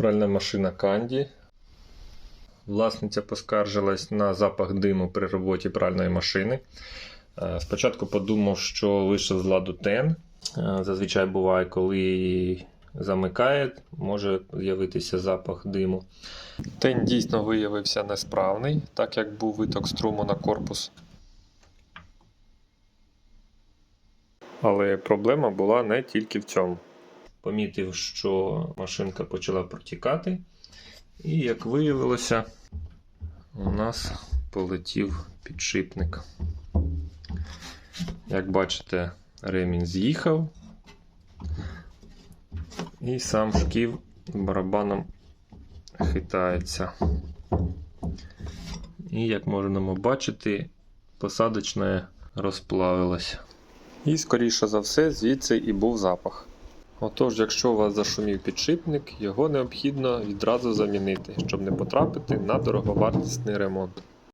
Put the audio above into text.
Пральна машина Канді. Власниця поскаржилась на запах диму при роботі пральної машини. Е, Спочатку подумав, що вийшов з ладу тен. Е, Зазвичай буває, коли замикає, може з'явитися запах диму. Тен дійсно виявився несправний, так як був виток струму на корпус. Але проблема була не тільки в цьому. Помітив, що машинка почала протікати, і, як виявилося, у нас полетів підшипник. Як бачите, ремінь з'їхав, і сам шків барабаном хитається. І, як можемо бачити, посадочне розплавилося. І, скоріше за все, звідси і був запах. Отож, якщо у вас зашумів підшипник, його необхідно відразу замінити, щоб не потрапити на дороговартісний ремонт.